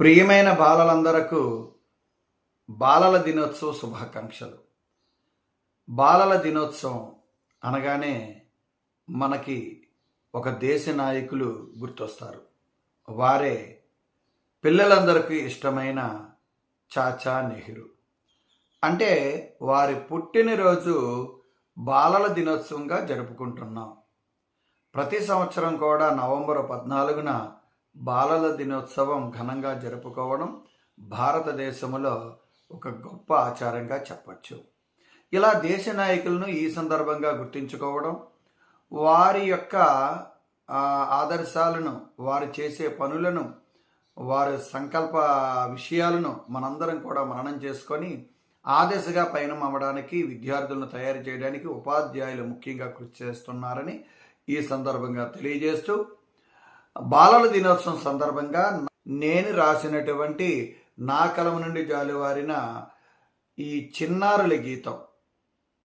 ప్రియమైన బాలలందరకు బాలల దినోత్సవ శుభాకాంక్షలు. బాలల దినోత్సవం అనగానే మనకి ఒక దేశ నాయకులు గుర్తొస్తారు. వారే పిల్లలందరికీ ఇష్టమైన చాచా నెహ్రూ. అంటే వారి పుట్టినరోజు బాలల దినోత్సవంగా జరుపుకుంటున్నాం. ప్రతి సంవత్సరం కూడా నవంబర్ పద్నాలుగున బాలల దినోత్సవం ఘనంగా జరుపుకోవడం భారతదేశంలో ఒక గొప్ప ఆచారంగా చెప్పచ్చు. ఇలా దేశ నాయకులను ఈ సందర్భంగా గుర్తించుకోవడం వారి యొక్క ఆదర్శాలను వారు చేసే పనులను వారి సంకల్ప విషయాలను మనందరం కూడా మననం చేసుకొని ఆ దిశగా పయనం అవ్వడానికి విద్యార్థులను తయారు చేయడానికి ఉపాధ్యాయులు ముఖ్యంగా కృషి చేస్తున్నారని ఈ సందర్భంగా తెలియజేస్తూ బాలల దినోత్సవం సందర్భంగా నేను రాసినటువంటి నా కలం నుండి జాలువారిన ఈ చిన్నారుల గీతం.